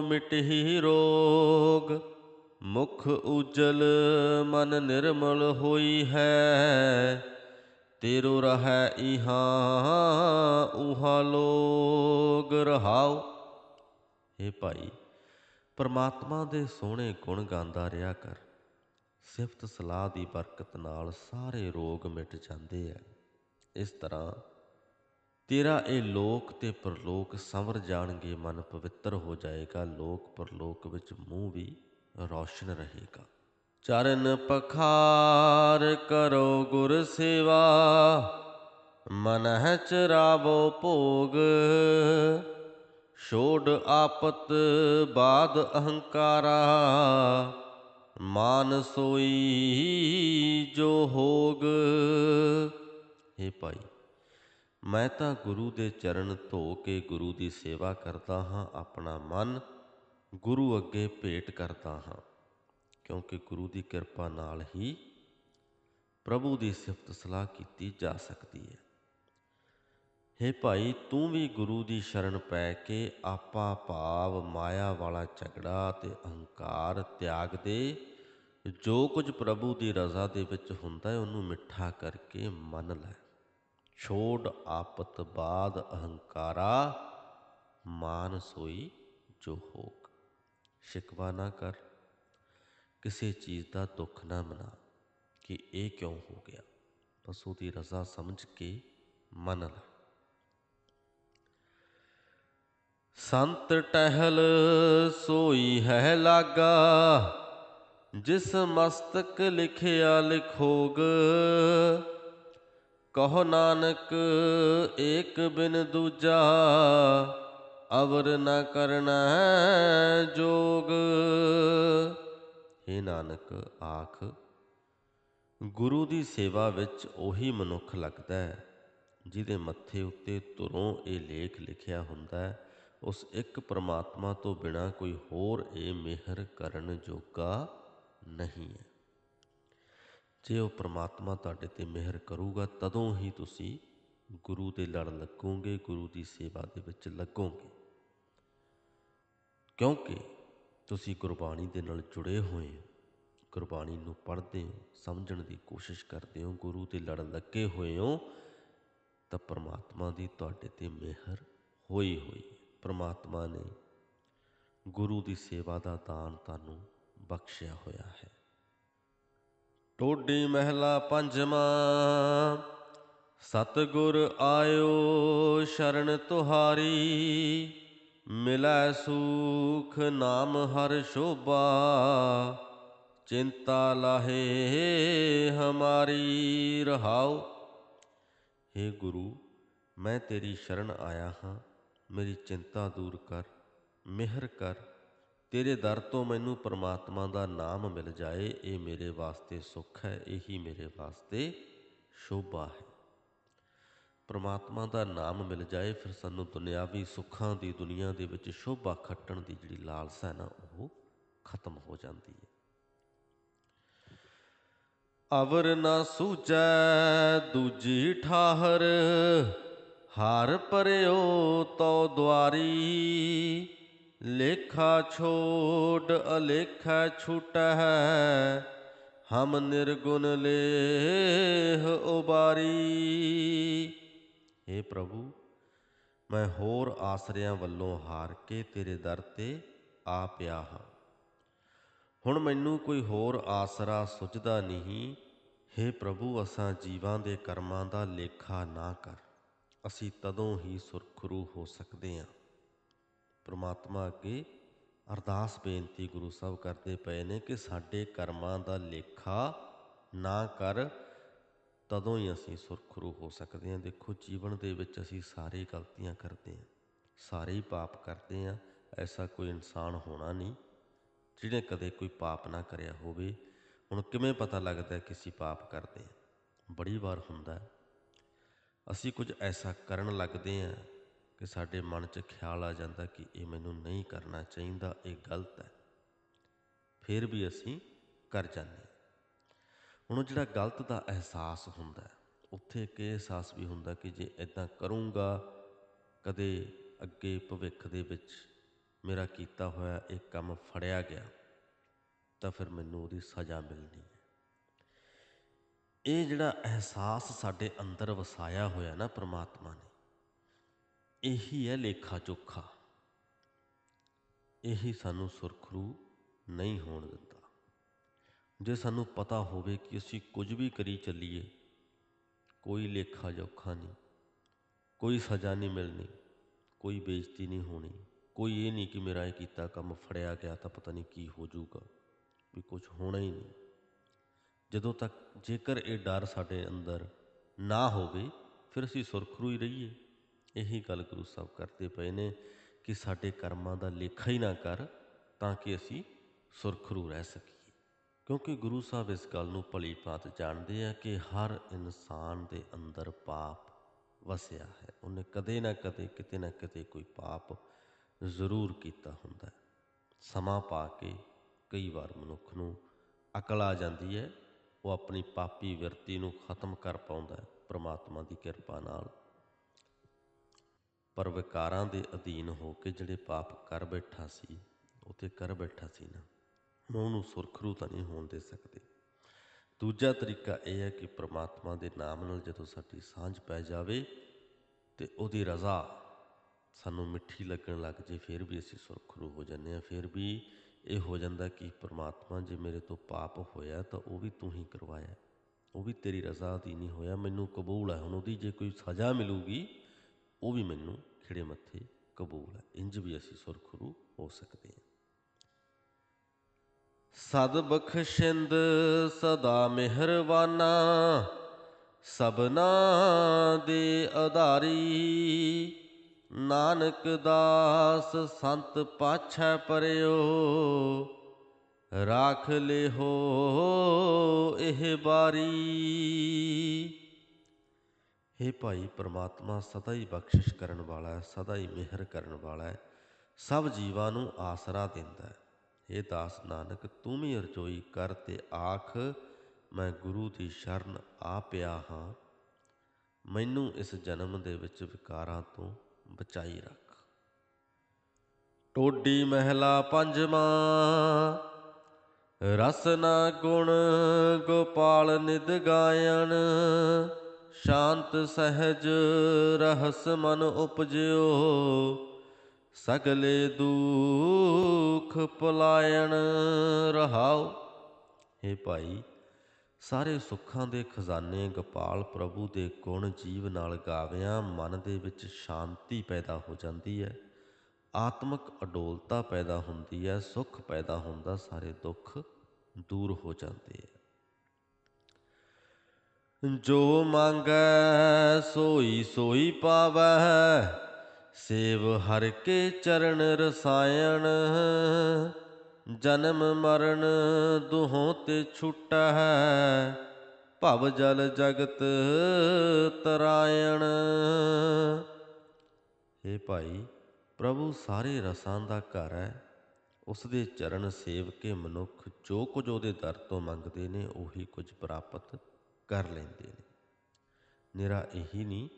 ਮਿਟਹੀ ਰੋਗ, ਮੁਖ ਉਜਲ ਮਨ ਨਿਰਮਲ ਹੋਈ ਹੈ। ਤੇਰੋ ਰਹੈ ਇਹਾਂ, ਉਹਾ ਲੋਗ ਰਹਾਓ। ਹੇ ਭਾਈ ਪਰਮਾਤਮਾ ਦੇ ਸੋਹਣੇ ਗੁਣ ਗਾਉਂਦਾ ਰਿਹਾ ਕਰ। ਸਿਫਤ ਸਲਾਹ ਦੀ ਬਰਕਤ ਨਾਲ ਸਾਰੇ ਰੋਗ ਮਿਟ ਜਾਂਦੇ ਆ ਇਸ ਤਰ੍ਹਾਂ ਤੇਰਾ ਇਹ ਲੋਕ ਤੇ ਪਰਲੋਕ ਸੰਵਰ ਜਾਣਗੇ, ਮਨ ਪਵਿੱਤਰ ਹੋ ਜਾਏਗਾ, ਲੋਕ ਪਰਲੋਕ ਵਿੱਚ ਮੂੰਹ ਵੀ ਰੌਸ਼ਨ ਰਹੇਗਾ। ਚਰਨ ਪਖਾਰ ਕਰੋ ਗੁਰ ਸੇਵਾ, ਮਨ ਮਨਹਿ ਚਰਾਵੋ ਭੋਗ। ਛੋੜ ਆਪਤ ਬਾਦ ਅਹੰਕਾਰਾ, ਮਾਨ ਸੋਈ ਜੋ ਹੋਗ। हे ਭਾਈ, ਮੈਂ ਤਾਂ ਗੁਰੂ ਦੇ ਚਰਨ ਧੋ ਕੇ ਗੁਰੂ ਦੀ ਸੇਵਾ ਕਰਦਾ ਹਾਂ, ਆਪਣਾ ਮਨ ਗੁਰੂ ਅੱਗੇ ਭੇਟ ਕਰਦਾ ਹਾਂ, ਕਿਉਂਕਿ ਗੁਰੂ ਦੀ ਕਿਰਪਾ ਨਾਲ ਹੀ ਪ੍ਰਭੂ ਦੀ ਸਿਫਤ ਸਲਾਹ ਕੀਤੀ ਜਾ ਸਕਦੀ ਹੈ। ਹੇ ਭਾਈ, ਤੂੰ ਵੀ ਗੁਰੂ ਦੀ ਸ਼ਰਨ ਪੈ ਕੇ ਆਪਾ ਭਾਵ ਮਾਇਆ ਵਾਲਾ ਝਗੜਾ ਤੇ ਅਹੰਕਾਰ ਤਿਆਗ ਦੇ। ਜੋ ਕੁਝ ਪ੍ਰਭੂ ਦੀ ਰਜ਼ਾ ਦੇ ਵਿੱਚ ਹੁੰਦਾ ਹੈ, ਉਹਨੂੰ ਮਿੱਠਾ ਕਰਕੇ ਮੰਨ ਲੈ। ਛੋੜ ਆਪਤ ਬਾਦ ਅਹੰਕਾਰਾ, ਮਾਨ ਸੋਈ ਜੋ ਹੋਕ। ਸ਼ਿਕਵਾ ਨਾ ਕਰ। ਕਿਸੇ ਚੀਜ਼ ਦਾ ਦੁੱਖ ਨਾ ਮਨਾ, ਕਿ ਇਹ ਕਿਉਂ ਹੋ ਗਿਆ? ਬਸ ਉਹਦੀ ਰਜ਼ਾ ਸਮਝ ਕੇ ਮੰਨ ਲੈ। ਸੰਤ ਟਹਿਲ ਸੋਈ ਹੈ ਲਾਗਾ, ਜਿਸ ਮਸਤਕ ਲਿਖਿਆ ਲਿਖੋਗ। ਕਹੋ ਨਾਨਕ, ਏਕ ਬਿਨ ਦੂਜਾ, ਅਵਰ ਨ ਕਰਨਾ ਜੋਗ। हे ਨਾਨਕ, ਆਖ, ਗੁਰੂ ਦੀ ਸੇਵਾ ਵਿੱਚ ਉਹੀ ਮਨੁੱਖ ਲੱਗਦਾ ਹੈ, ਜਿਹਦੇ ਮੱਥੇ ਉੱਤੇ ਤੁਰੋਂ ਇਹ ਲੇਖ ਲਿਖਿਆ ਹੁੰਦਾ ਹੈ ਉਸ ਇੱਕ ਪਰਮਾਤਮਾ ਤੋਂ ਬਿਨਾ ਕੋਈ ਹੋਰ ਇਹ ਮਿਹਰ ਕਰਨ ਜੋਗਾ ਨਹੀਂ ਹੈ। ਜੇ ਉਹ ਪਰਮਾਤਮਾ ਤੁਹਾਡੇ ਤੇ ਮਿਹਰ ਕਰੂਗਾ, ਤਦੋਂ ਹੀ ਤੁਸੀਂ ਗੁਰੂ ਦੇ ਲੜ ਲੱਗੋਗੇ, ਗੁਰੂ ਦੀ ਸੇਵਾ ਦੇ ਵਿੱਚ ਲੱਗੋਗੇ। ਕਿਉਂਕਿ ਤੁਸੀਂ ਗੁਰਬਾਣੀ ਦੇ ਨਾਲ ਜੁੜੇ ਹੋਏ ਹੋ। ਗੁਰਬਾਣੀ ਨੂੰ ਪੜ੍ਹਦੇ ਹੋ, ਸਮਝਣ ਦੀ ਕੋਸ਼ਿਸ਼ ਕਰਦੇ ਹੋ, ਗੁਰੂ ਦੇ ਲੜ ਲੱਗੇ ਹੋਏ ਹੋ, ਤਾਂ ਪਰਮਾਤਮਾ ਦੀ ਤੁਹਾਡੇ ਤੇ ਮਿਹਰ ਹੋਈ ਹੋਈ ਹੈ। ਪ੍ਰਮਾਤਮਾ ਨੇ ਗੁਰੂ ਦੀ ਸੇਵਾ ਦਾ ਦਾਨ ਤੁਹਾਨੂੰ ਬਖਸ਼ਿਆ ਹੋਇਆ ਹੈ। ਟੋਡੀ ਮਹਿਲਾ ਪੰਜਵਾਂ, ਸਤਿਗੁਰ ਆਇਓ ਸ਼ਰਨ ਤੁਹਾਰੀ, ਮਿਲੈ ਸੂਖ ਨਾਮ ਹਰ ਸ਼ੋਭਾ, ਚਿੰਤਾ ਲਾਹੇ ਹਮਾਰੀ ਰਹਾਉ। हे ਗੁਰੂ, ਮੈਂ ਤੇਰੀ ਸ਼ਰਨ ਆਇਆ ਹਾਂ। ਮੇਰੀ ਚਿੰਤਾ ਦੂਰ ਕਰ, ਮਿਹਰ ਕਰ। ਤੇਰੇ ਦਰ ਤੋਂ ਮੈਨੂੰ ਪ੍ਰਮਾਤਮਾ ਦਾ ਨਾਮ ਮਿਲ ਜਾਏ, ਇਹ ਮੇਰੇ ਵਾਸਤੇ ਸੁੱਖ ਹੈ, ਇਹੀ ਮੇਰੇ ਵਾਸਤੇ ਸ਼ੋਭਾ ਹੈ। ਪ੍ਰਮਾਤਮਾ ਦਾ ਨਾਮ ਮਿਲ ਜਾਏ, ਫਿਰ ਸਾਨੂੰ ਦੁਨਿਆਵੀ ਸੁੱਖਾਂ ਦੀ ਦੁਨੀਆ ਦੇ ਵਿੱਚ ਸ਼ੋਭਾ ਖੱਟਣ ਦੀ ਜਿਹੜੀ ਲਾਲਸਾ ਹੈ ਨਾ, ਉਹ ਖਤਮ ਹੋ ਜਾਂਦੀ ਹੈ। ਅਵਰ ਨਾ ਸੂਝੈ, ਦੂਜੀ ਠਾਹਰ ਹਾਰ ਪਰਿਓ ਤੋ ਦੁਆਰੀ, ਲੇਖਾ ਛੋੜ ਅਲੇਖਾ ਛੁਟਹਿ, ਹਮ ਨਿਰਗੁਣ ਲੇਹ ਉਬਾਰੀ। हे ਪ੍ਰਭੂ, ਮੈਂ ਹੋਰ ਆਸਰਿਆਂ ਵੱਲੋਂ ਹਾਰ ਕੇ ਤੇਰੇ ਦਰ ਤੇ ਆ ਪਿਆ ਹਾਂ। ਹੁਣ ਮੈਨੂੰ ਕੋਈ ਹੋਰ ਆਸਰਾ ਸੁਝਦਾ ਨਹੀਂ हे ਪ੍ਰਭੂ, ਅਸਾਂ ਜੀਵਾਂ ਦੇ ਕਰਮਾਂ ਦਾ ਲੇਖਾ ਨਾ ਕਰ। ਅਸੀਂ ਤਦੋਂ ਹੀ ਸੁਰਖਰੂ ਹੋ ਸਕਦੇ ਹਾਂ। ਪ੍ਰਮਾਤਮਾ ਅੱਗੇ ਅਰਦਾਸ ਬੇਨਤੀ ਗੁਰੂ ਸਾਹਿਬ ਕਰਦੇ ਪਏ ਨੇ ਕਿ ਸਾਡੇ ਕਰਮਾਂ ਦਾ ਲੇਖਾ ਨਾ ਕਰ, ਤਦੋਂ ਹੀ ਅਸੀਂ ਸੁਰਖਰੂ ਹੋ ਸਕਦੇ ਹਾਂ। ਦੇਖੋ, ਜੀਵਨ ਦੇ ਵਿੱਚ ਅਸੀਂ ਸਾਰੇ ਗਲਤੀਆਂ ਕਰਦੇ ਹਾਂ, ਸਾਰੇ ਹੀ ਪਾਪ ਕਰਦੇ ਹਾਂ, ਐਸਾ ਕੋਈ ਇਨਸਾਨ ਹੋਣਾ ਨਹੀਂ, ਜਿਹਨੇ ਕਦੇ ਕੋਈ ਪਾਪ ਨਾ ਕਰਿਆ ਹੋਵੇ। ਹੁਣ ਕਿਵੇਂ ਪਤਾ ਲੱਗਦਾ ਕਿ ਅਸੀਂ ਪਾਪ ਕਰਦੇ ਹਾਂ? ਬੜੀ ਵਾਰ ਹੁੰਦਾ ਹੈ। ਅਸੀਂ ਕੁਝ ਐਸਾ ਕਰਨ ਲੱਗਦੇ ਹਾਂ ਕਿ ਸਾਡੇ ਮਨ 'ਚ ਖਿਆਲ ਆ ਜਾਂਦਾ ਕਿ ਇਹ ਮੈਨੂੰ ਨਹੀਂ ਕਰਨਾ ਚਾਹੀਦਾ, ਇਹ ਗਲਤ ਹੈ। ਫਿਰ ਵੀ ਅਸੀਂ ਕਰ ਜਾਂਦੇ ਹੁਣ ਉਹ ਜਿਹੜਾ ਗਲਤ ਦਾ ਅਹਿਸਾਸ ਹੁੰਦਾ ਉੱਥੇ ਇੱਕ ਇਹ ਅਹਿਸਾਸ ਵੀ ਹੁੰਦਾ ਕਿ ਜੇ ਇਦਾਂ ਕਰੂੰਗਾ, ਕਦੇ ਅੱਗੇ ਭਵਿੱਖ ਦੇ ਵਿੱਚ ਮੇਰਾ ਕੀਤਾ ਹੋਇਆ ਇਹ ਕੰਮ ਫੜਿਆ ਗਿਆ, ਤਾਂ ਫਿਰ ਮੈਨੂੰ ਉਹਦੀ ਸਜ਼ਾ ਮਿਲਣੀ ਹੈ। ਇਹ ਜਿਹੜਾ ਅਹਿਸਾਸ ਸਾਡੇ ਅੰਦਰ ਵਸਾਇਆ ਹੋਇਆ ਨਾ ਪ੍ਰਮਾਤਮਾ ਨੇ, ਇਹੀ ਹੈ ਲੇਖਾ ਚੋਖਾ। ਇਹੀ ਸਾਨੂੰ ਸੁਰਖਰੂ ਨਹੀਂ ਹੋਣ ਦਿੰਦਾ। ਜੇ ਸਾਨੂੰ ਪਤਾ ਹੋਵੇ ਕਿ ਅਸੀਂ ਕੁਝ ਵੀ ਕਰੀ ਚੱਲੀਏ, ਕੋਈ ਲੇਖਾ ਜੋਖਾ ਨਹੀਂ, ਕੋਈ ਸਜ਼ਾ ਨਹੀਂ ਮਿਲਣੀ, ਕੋਈ ਬੇਇੱਜ਼ਤੀ ਨਹੀਂ ਹੋਣੀ, ਕੋਈ ਇਹ ਨਹੀਂ ਕਿ ਮੇਰਾ ਇਹ ਕੀਤਾ ਕੰਮ ਫੜਿਆ ਗਿਆ ਤਾਂ ਪਤਾ ਨਹੀਂ ਕੀ ਹੋ ਜਾਊਗਾ, ਵੀ ਕੁਝ ਹੋਣਾ ਹੀ ਨਹੀਂ। ਜਦੋਂ ਤੱਕ ਜੇਕਰ ਇਹ ਡਰ ਸਾਡੇ ਅੰਦਰ ਨਾ ਹੋਵੇ, ਫਿਰ ਅਸੀਂ ਸੁਰਖਰੂ ਹੀ ਰਹੀਏ। ਇਹੀ ਗੱਲ ਗੁਰੂ ਸਾਹਿਬ ਕਰਦੇ ਪਏ ਨੇ ਕਿ ਸਾਡੇ ਕਰਮਾਂ ਦਾ ਲੇਖਾ ਹੀ ਨਾ ਕਰ, ਤਾਂ ਕਿ ਅਸੀਂ ਸੁਰਖਰੂ ਰਹਿ ਸਕੀਏ। ਕਿਉਂਕਿ ਗੁਰੂ ਸਾਹਿਬ ਇਸ ਗੱਲ ਨੂੰ ਭਲੀ ਭਾਤ ਜਾਣਦੇ ਆ ਕਿ ਹਰ ਇਨਸਾਨ ਦੇ ਅੰਦਰ ਪਾਪ ਵਸਿਆ ਹੈ। ਉਹਨੇ ਕਦੇ ਨਾ ਕਦੇ, ਕਿਤੇ ਨਾ ਕਿਤੇ ਕੋਈ ਪਾਪ ਜ਼ਰੂਰ ਕੀਤਾ ਹੁੰਦਾ ਹੈ। ਸਮਾਂ ਪਾ ਕੇ ਕਈ ਵਾਰ ਮਨੁੱਖ ਨੂੰ ਅਕਲ ਆ ਜਾਂਦੀ ਹੈ ਉਹ ਆਪਣੀ ਪਾਪੀ ਵਿਰਤੀ ਨੂੰ ਖਤਮ ਕਰ ਪਾਉਂਦਾ ਹੈ, ਪ੍ਰਮਾਤਮਾ ਦੀ ਕਿਰਪਾ ਨਾਲ। ਪਰ ਵਿਕਾਰਾਂ ਦੇ ਅਧੀਨ ਹੋ ਕੇ ਜਿਹੜੇ ਪਾਪ ਕਰ ਬੈਠਾ ਸੀ, ਉਹ ਤੇ ਕਰ ਬੈਠਾ ਸੀ ਨਾ। ਉਹਨੂੰ ਸੁਰਖਰੂ ਤਾਂ ਨਹੀਂ ਹੋਣ ਦੇ ਸਕਦੇ। ਦੂਜਾ ਤਰੀਕਾ ਇਹ ਹੈ ਕਿ ਪ੍ਰਮਾਤਮਾ ਦੇ ਨਾਮ ਨਾਲ ਜਦੋਂ ਸਾਡੀ ਸਾਂਝ ਪੈ ਜਾਵੇ ਤੇ ਉਹਦੀ ਰਜ਼ਾ ਸਾਨੂੰ ਮਿੱਠੀ ਲੱਗਣ ਲੱਗ ਜੇ, ਫਿਰ ਵੀ ਅਸੀਂ ਸੁਰਖਰੂ ਹੋ ਜਾਂਦੇ ਹਾਂ, ਫਿਰ ਵੀ ਇਹ ਹੋ ਜਾਂਦਾ ਕਿ ਪ੍ਰਮਾਤਮਾ ਜੇ ਮੇਰੇ ਤੋਂ ਪਾਪ ਹੋਇਆ ਤਾਂ ਉਹ ਵੀ ਤੂੰ ਹੀ ਕਰਵਾਇਆ। ਉਹ ਵੀ ਤੇਰੀ ਰਜ਼ਾ ਦੀ ਨਹੀਂ ਹੋਇਆ। ਮੈਨੂੰ ਕਬੂਲ ਹੈ। ਹੁਣ ਉਹਦੀ ਜੇ ਕੋਈ ਸਜ਼ਾ ਮਿਲੂਗੀ, ਉਹ ਵੀ ਮੈਨੂੰ ਖਿੜੇ ਮੱਥੇ ਕਬੂਲ ਹੈ। ਇੰਜ ਵੀ ਅਸੀਂ ਸੁਰਖਰੂ ਹੋ ਸਕਦੇ ਹਾਂ। ਸਦ ਬਖਸ਼ਿੰਦ ਸਦਾ ਮਿਹਰਬਾਨਾ ਸਬਨਾ ਦੇ ਆਧਾਰੀ ਨਾਨਕ ਦਾਸ ਸੰਤ ਪਾਛੈ ਪਰਿਓ, ਰਾਖ ਲਿਹੋ ਇਹ ਬਾਰੀ। हे ਭਾਈ ਪ੍ਰਮਾਤਮਾ, ਸਦਾ ਹੀ ਬਖਸ਼ਿਸ਼ ਕਰਨ ਵਾਲਾ ਹੈ, ਸਦਾ ਹੀ ਮਿਹਰ ਕਰਨ ਵਾਲਾ ਹੈ, ਸਭ ਜੀਵਾਂ ਨੂੰ ਆਸਰਾ ਦਿੰਦਾ ਹੈ। हे ਦਾਸ ਨਾਨਕ, ਤੂੰ ਵੀ ਅਰਜ਼ੋਈ ਕਰ ਤੇ ਆਖ, ਮੈਂ ਗੁਰੂ ਦੀ ਸ਼ਰਨ ਆ ਪਿਆ ਹਾਂ। ਮੈਨੂੰ ਇਸ ਜਨਮ ਦੇ ਵਿੱਚ ਵਿਕਾਰਾਂ ਤੋਂ ਬਚਾਈ ਰੱਖ। ਟੋਡੀ ਮਹਿਲਾ ਪੰਜਵਾਂ ਰਸਨਾ ਗੁਣ ਗੋਪਾਲ ਨਿਦ ਗਾਇਣ, ਸ਼ਾਂਤ ਸਹਿਜ ਰਹਸ ਮਨ ਉਪਜਿਓ, ਸਗਲੇ ਦੁਖ ਪਲਾਇਣ ਰਹਾਓ। हे ਭਾਈ ਸਾਰੇ ਸੁੱਖਾਂ ਦੇ ਖਜ਼ਾਨੇ ਗੋਪਾਲ ਪ੍ਰਭੂ ਦੇ ਗੁਣ ਜੀਵ ਨਾਲ ਗਾਵਿਆਂ ਮਨ ਦੇ ਵਿੱਚ ਸ਼ਾਂਤੀ ਪੈਦਾ ਹੋ ਜਾਂਦੀ ਹੈ। ਆਤਮਿਕ ਅਡੋਲਤਾ ਪੈਦਾ ਹੁੰਦੀ ਹੈ, ਸੁੱਖ ਪੈਦਾ ਹੁੰਦਾ, ਸਾਰੇ ਦੁੱਖ ਦੂਰ ਹੋ ਜਾਂਦੇ ਹੈ। ਜੋ ਮੰਗੈ ਸੋਈ ਸੋਈ ਪਾਵੈ, ਸੇਵ ਹਰ ਕੇ ਚਰਨ ਰਸਾਇਣ। ਜਨਮ ਮਰਨ ਦੁਹੋਂ ਤੇ ਛੁਟੈ ਭਵ ਜਲ ਜਗਤ ਤਰਾਇਣ। ਏ ਭਾਈ, ਪ੍ਰਭੂ ਸਾਰੇ ਰਸਾਂ ਦਾ ਘਰ ਹੈ। ਉਸ ਦੇ ਚਰਨ ਸੇਵ ਕੇ ਮਨੁੱਖ ਜੋ ਕੁਝ ਉਹਦੇ ਦਰ ਤੋਂ ਮੰਗਦੇ ਨੇ, ਉਹੀ ਕੁਝ ਪ੍ਰਾਪਤ ਕਰ ਲੈਂਦੇ ਨੇ। ਨਿਰਾ ਇਹੀ ਨਹੀਂ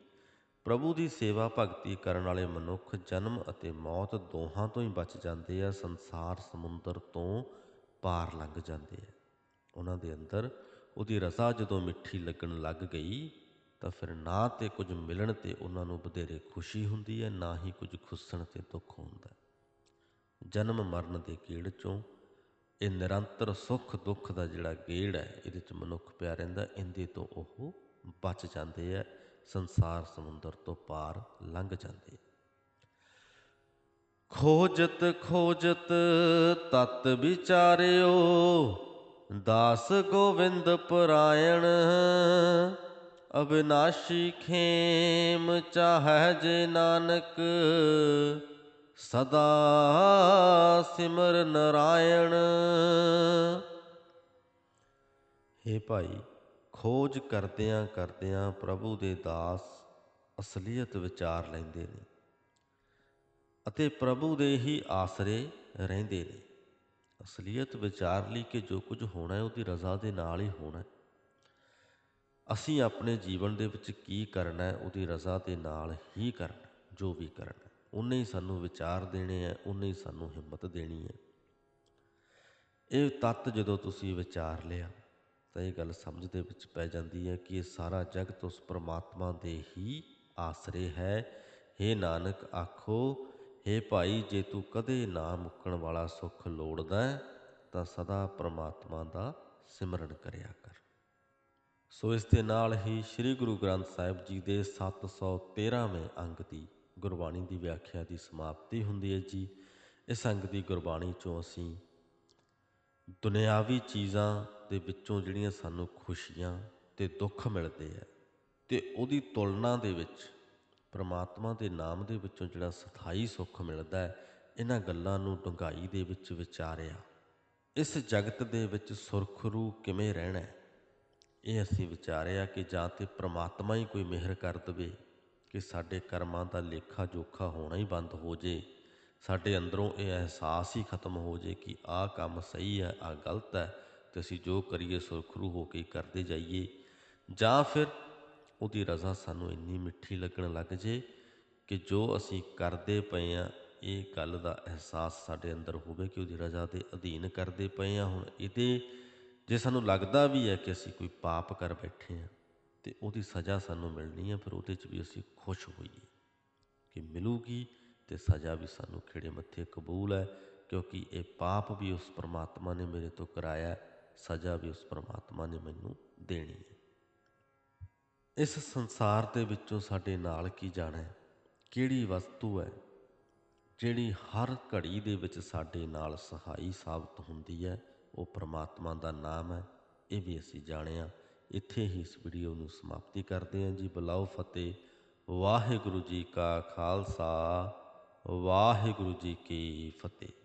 ਪ੍ਰਭੂ ਦੀ ਸੇਵਾ ਭਗਤੀ ਕਰਨ ਵਾਲੇ ਮਨੁੱਖ ਜਨਮ ਅਤੇ ਮੌਤ ਦੋਹਾਂ ਤੋਂ ਹੀ ਬਚ ਜਾਂਦੇ ਆ, ਸੰਸਾਰ ਸਮੁੰਦਰ ਤੋਂ ਪਾਰ ਲੰਘ ਜਾਂਦੇ ਆ। ਉਹਨਾਂ ਦੇ ਅੰਦਰ ਉਹਦੀ ਰਜ਼ਾ ਜਦੋਂ ਮਿੱਠੀ ਲੱਗਣ ਲੱਗ ਗਈ ਤਾਂ ਫਿਰ ਨਾ ਤੇ ਕੁਝ ਮਿਲਣ ਤੇ ਉਹਨਾਂ ਨੂੰ ਵਧੇਰੇ ਖੁਸ਼ੀ ਹੁੰਦੀ ਹੈ, ਨਾ ਹੀ ਕੁਝ ਖੁੱਸਣ ਤੇ ਦੁੱਖ ਹੁੰਦਾ ਜਨਮ ਮਰਨ ਦੇ ਗੇੜ ਚੋਂ ਇਹ ਨਿਰੰਤਰ ਸੁੱਖ ਦੁੱਖ ਦਾ ਜਿਹੜਾ ਗੇੜ ਹੈ, ਇਹਦੇ ਚ ਮਨੁੱਖ ਪਿਆ ਰਹਿੰਦਾ, ਇਹਦੇ ਤੋਂ ਉਹ ਬਚ ਜਾਂਦੇ ਆ। ਸੰਸਾਰ ਸਮੁੰਦਰ ਤੋਂ ਪਾਰ ਲੰਘ ਜਾਂਦੇ। ਆ ਖੋਜਤ ਖੋਜਤ, ਤਤ ਵਿਚਾਰਿਓ, ਦਾਸ ਗੋਵਿੰਦ ਪਰਾਇਣ ਅਬਿਨਾਸ਼ੀ ਖੇਮ ਚਾਹੈ ਜੇ ਨਾਨਕ, ਸਦਾ ਸਿਮਰ ਨਰਾਇਣ। ਹੇ ਭਾਈ ਖੋਜ ਕਰਦਿਆਂ ਕਰਦਿਆਂ ਪ੍ਰਭੂ ਦੇ ਦਾਸ ਅਸਲੀਅਤ ਵਿਚਾਰ ਲੈਂਦੇ ਨੇ ਅਤੇ ਪ੍ਰਭੂ ਦੇ ਹੀ ਆਸਰੇ ਰਹਿੰਦੇ ਨੇ। ਅਸਲੀਅਤ ਵਿਚਾਰ ਲਈ ਕਿ ਜੋ ਕੁਝ ਹੋਣਾ ਹੈ, ਉਹਦੀ ਰਜ਼ਾ ਦੇ ਨਾਲ ਹੀ ਹੋਣਾ ਹੈ। ਅਸੀਂ ਆਪਣੇ ਜੀਵਨ ਦੇ ਵਿੱਚ ਕੀ ਕਰਨਾ ਹੈ, ਉਹਦੀ ਰਜ਼ਾ ਦੇ ਨਾਲ ਹੀ ਕਰਨਾ ਜੋ ਵੀ ਕਰਨਾ ਉਹਨੇ ਹੀ ਸਾਨੂੰ ਵਿਚਾਰ ਦੇਣੇ ਆ ਉਹਨੇ ਹੀ ਸਾਨੂੰ ਹਿੰਮਤ ਦੇਣੀ ਹੈ। ਇਹ ਤੱਤ ਜਦੋਂ ਤੁਸੀਂ ਵਿਚਾਰ ਲਿਆ ਤਾਂ ਇਹ ਗੱਲ ਸਮਝ ਦੇ ਵਿੱਚ ਪੈ ਜਾਂਦੀ ਹੈ ਕਿ ਇਹ ਸਾਰਾ ਜਗਤ ਉਸ ਪ੍ਰਮਾਤਮਾ ਦੇ ਹੀ ਆਸਰੇ ਹੈ। हे ਨਾਨਕ, ਆਖੋ हे ਭਾਈ, ਜੇ ਤੂੰ ਕਦੇ ਨਾ ਮੁੱਕਣ ਵਾਲਾ ਸੁੱਖ ਲੋੜਦਾ ਤਾਂ ਸਦਾ ਪ੍ਰਮਾਤਮਾ ਦਾ ਸਿਮਰਨ ਕਰਿਆ ਕਰ। ਸੋ ਇਸ ਦੇ ਨਾਲ ਹੀ ਸ੍ਰੀ ਗੁਰੂ ਗ੍ਰੰਥ ਸਾਹਿਬ ਜੀ ਦੇ 713ਵੇਂ ਅੰਗ ਦੀ ਗੁਰਬਾਣੀ ਦੀ ਵਿਆਖਿਆ ਦੀ ਸਮਾਪਤੀ ਹੁੰਦੀ ਹੈ ਜੀ। ਇਸ ਅੰਗ ਦੀ ਗੁਰਬਾਣੀ ਚੋਂ ਅਸੀਂ ਦੁਨਿਆਵੀ ਚੀਜ਼ਾਂ ਦੇ ਵਿੱਚੋਂ ਜਿਹੜੀਆਂ ਸਾਨੂੰ ਖੁਸ਼ੀਆਂ ਅਤੇ ਦੁੱਖ ਮਿਲਦੇ ਹੈ ਅਤੇ ਉਹਦੀ ਤੁਲਨਾ ਦੇ ਵਿੱਚ, ਪਰਮਾਤਮਾ ਦੇ ਨਾਮ ਦੇ ਵਿੱਚੋਂ ਜਿਹੜਾ ਸਥਾਈ ਸੁੱਖ ਮਿਲਦਾ ਇਹਨਾਂ ਗੱਲਾਂ ਨੂੰ ਡੂੰਘਾਈ ਦੇ ਵਿੱਚ ਵਿਚਾਰਿਆ। ਇਸ ਜਗਤ ਦੇ ਵਿੱਚ ਸੁਰਖਰੂ ਕਿਵੇਂ ਰਹਿਣਾ ਇਹ ਅਸੀਂ ਵਿਚਾਰਿਆ ਕਿ ਜਾਂ ਤੇ ਪ੍ਰਮਾਤਮਾ ਹੀ ਕੋਈ ਮਿਹਰ ਕਰ ਦਵੇ ਕਿ ਸਾਡੇ ਕਰਮਾਂ ਦਾ ਲੇਖਾ ਜੋਖਾ ਹੋਣਾ ਹੀ ਬੰਦ ਹੋ ਜੇ। ਸਾਡੇ ਅੰਦਰੋਂ ਇਹ ਅਹਿਸਾਸ ਹੀ ਖਤਮ ਹੋ ਜੇ ਕਿ ਆਹ ਕੰਮ ਸਹੀ ਹੈ, ਆਹ ਗਲਤ ਹੈ ਤੇ ਅਸੀਂ ਜੋ ਕਰੀਏ ਸੁਰਖਰੂ ਹੋ ਕੇ ਕਰਦੇ ਜਾਈਏ। ਜਾਂ ਫਿਰ ਉਹਦੀ ਰਜ਼ਾ ਸਾਨੂੰ ਇੰਨੀ ਮਿੱਠੀ ਲੱਗਣ ਲੱਗ ਜੇ ਕਿ ਜੋ ਅਸੀਂ ਕਰਦੇ ਪਏ ਆ, ਇਹ ਗੱਲ ਦਾ ਅਹਿਸਾਸ ਸਾਡੇ ਅੰਦਰ ਹੋਵੇ ਕਿ ਉਹਦੀ ਰਜ਼ਾ ਦੇ ਅਧੀਨ ਕਰਦੇ ਪਏ ਆ। ਹੁਣ ਇਹਦੇ ਜੇ ਸਾਨੂੰ ਲੱਗਦਾ ਵੀ ਹੈ ਕਿ ਅਸੀਂ ਕੋਈ ਪਾਪ ਕਰ ਬੈਠੇ ਆ, ਤੇ ਉਹਦੀ ਸਜ਼ਾ ਸਾਨੂੰ ਮਿਲਣੀ ਹੈ, ਫਿਰ ਉਹਦੇ 'ਚ ਵੀ ਅਸੀਂ ਖੁਸ਼ ਹੋਈਏ ਕਿ ਮਿਲੂਗੀ ਤੇ ਸਜ਼ਾ ਵੀ ਸਾਨੂੰ ਖਿੜੇ ਮੱਥੇ ਕਬੂਲ ਹੈ, ਕਿਉਂਕਿ ਇਹ ਪਾਪ ਵੀ ਉਸ ਪਰਮਾਤਮਾ ਨੇ ਮੇਰੇ ਤੋਂ ਕਰਾਇਆ ਸਜ਼ਾ ਵੀ ਉਸ ਪਰਮਾਤਮਾ ਨੇ ਮੈਨੂੰ ਦੇਣੀ ਹੈ। ਇਸ ਸੰਸਾਰ ਦੇ ਵਿੱਚੋਂ ਸਾਡੇ ਨਾਲ ਕੀ ਜਾਣਾ ਹੈ? ਕਿਹੜੀ ਵਸਤੂ ਹੈ? ਜਿਹੜੀ ਹਰ ਘੜੀ ਦੇ ਵਿੱਚ ਸਾਡੇ ਨਾਲ ਸਹਾਈ ਸਾਬਤ ਹੁੰਦੀ ਹੈ, ਉਹ ਪ੍ਰਮਾਤਮਾ ਦਾ ਨਾਮ ਹੈ। ਇਹ ਵੀ ਅਸੀਂ ਜਾਣਿਆ। ਇੱਥੇ ਹੀ ਇਸ ਵੀਡੀਓ ਨੂੰ ਸਮਾਪਤੀ ਕਰਦੇ ਹਾਂ ਜੀ। ਬੁਲਾਓ ਫਤਿਹ। ਵਾਹਿਗੁਰੂ ਜੀ ਕਾ ਖਾਲਸਾ। ਵਾਹਿਗੁਰੂ ਜੀ ਕੀ ਫਤਿਹ।